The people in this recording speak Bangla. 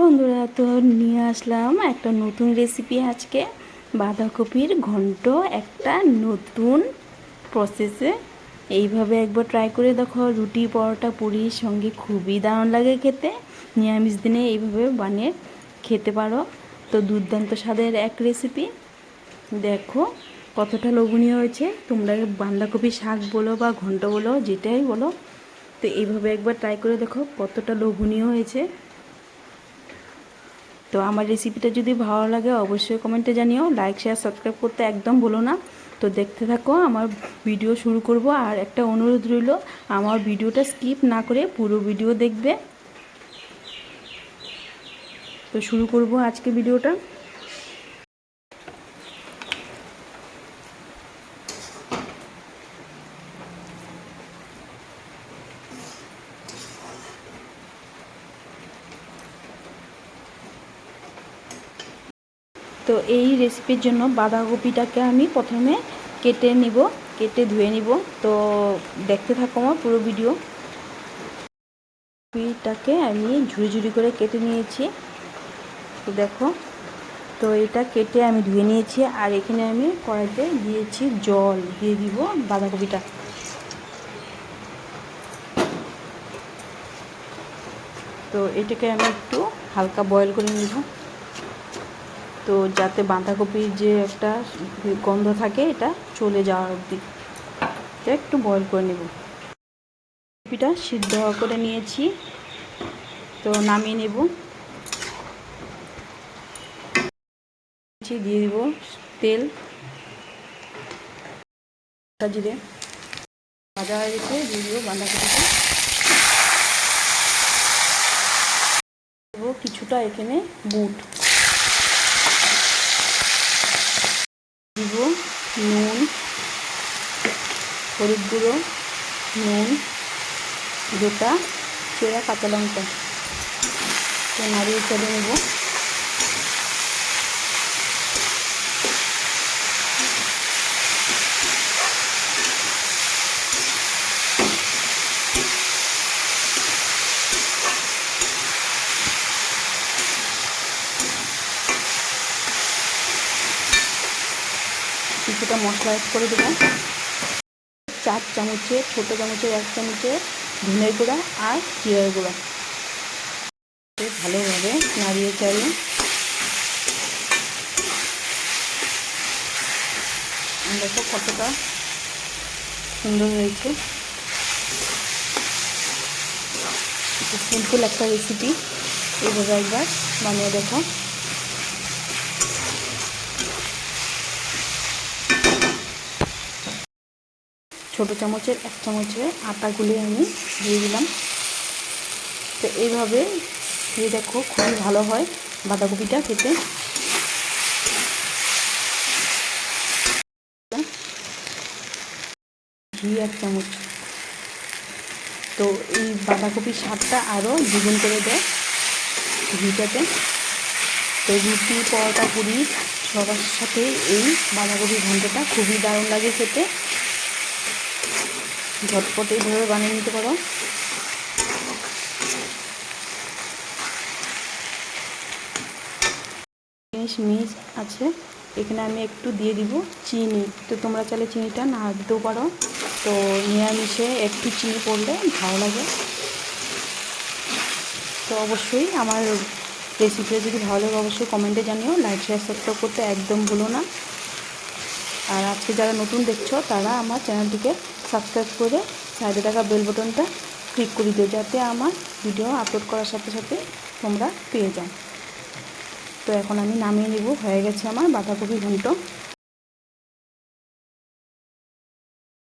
বন্ধুরা, তো নিয়ে আসলাম একটা নতুন রেসিপি আজকে। বাঁধাকপির ঘন্ট একটা নতুন প্রসেসে এইভাবে একবার ট্রাই করে দেখো, রুটি, পরোটা, পুরির সঙ্গে খুবই দারুণ লাগে খেতে। নিরামিষ দিনে এইভাবে বানিয়ে খেতে পারো। তো দুর্দান্ত স্বাদের এক রেসিপি দেখো কতটা লোভনীয় হয়েছে। তোমরা বাঁধাকপি শাক বলো বা ঘন্ট বলো, যেটাই বলো। তো এইভাবে একবার ট্রাই করে দেখো কতটা লোভনীয় হয়েছে। তো আমার রেসিপিটা যদি ভালো লাগে, অবশ্যই কমেন্টে জানিও। লাইক শেয়ার সাবস্ক্রাইব করতে একদম বলো না। তো দেখতে থাকো, আমার ভিডিও শুরু করব। আর একটা অনুরোধ রইল, আমার ভিডিওটা স্কিপ না করে পুরো ভিডিও দেখবে। তো শুরু করব আজকে ভিডিওটা তো এই রেসিপির জন্য বাঁধাকপিটাকে আমি প্রথমে কেটে নিব, কেটে ধুয়ে নিব। তো দেখতে থাকো আমার পুরো ভিডিও কপিটাকে আমি ঝুড়ি ঝুড়ি করে কেটে নিয়েছি। তো দেখো, তো এটা কেটে আমি ধুয়ে নিয়েছি আর এখানে আমি কড়াইতে দিয়েছি জল, দিয়ে দিব বাঁধাকপিটা। তো এটাকে আমি একটু হালকা বয়েল করে নিব। তো যাতে বাঁধাকপির যে একটা গন্ধ থাকে, এটা চলে যাওয়ার অবধি। এটা একটু বয়ল করে নেব। কপিটা সিদ্ধ করে নিয়েছি। তো নামিয়ে নেব। দিয়ে দিব তেল। জিরে। ভাজা হয়ে গেছে, দিয়ে দিব বাঁধাকপিটা। কিছুটা এখানে বুট দিব নুন হলুদ গুঁড়ো, নুন, গোটা, চেরা, কাঁচা লঙ্কা। তো নাড়িয়ে চলে নেব। কিছুটা মশলা অ্যাড করে দেবো। চার চামচে, ছোটো চামচের এক চামচে ধনের গুঁড়া আর জিরার গুঁড়া। ভালোভাবে নাড়িয়ে চাড়িয়ে দেখো কতটা সুন্দর হয়েছে। সিম্পল একটা রেসিপি এইভাবে একবার বানিয়ে দেখো। ছোট চামচের এক চামচে আটা গুলে আমি দিয়ে দিলাম। তো এইভাবে দিয়ে দেখো খুবই ভালো হয় বাঁধাকপিটা খেতে। ঘি এক চামচ। তো এই বাঁধাকপির স্বাদটা আরও দ্বিগুণ করে দেয় ঘিটাতে। তো রুটি, পরোটা, পুরি সবার সাথে এই বাঁধাকপি ঘন্টটা খুবই দারুণ লাগে খেতে। ঝটপট এইভাবে বানিয়ে নিতে পারো। মিস আছে। এখানে আমি একটু দিয়ে দিব চিনি। তো তোমরা চাইলে চিনিটা না দিতেও পারো। তো নিরামিষে একটু চিনি পড়লে ভালো লাগে। তো অবশ্যই আমার রেসিপিটা যদি ভালো লাগে অবশ্যই কমেন্টে জানিও। লাইক শেয়ার সাবস্ক্রাইব করতে একদম ভুলো না। আর আজকে যারা নতুন দেখছ, তারা আমার চ্যানেলটিকে সাবস্ক্রাইব করে সাইডে থাকা বেল বটনটা ক্লিক করে দিও, যাতে আমার ভিডিও আপলোড করার সাথে সাথে তোমরা পেয়ে যাও। তো এখন আমি নামিয়ে নেব, হয়ে গেছে আমার বাঁধাকপি ঘন্ট।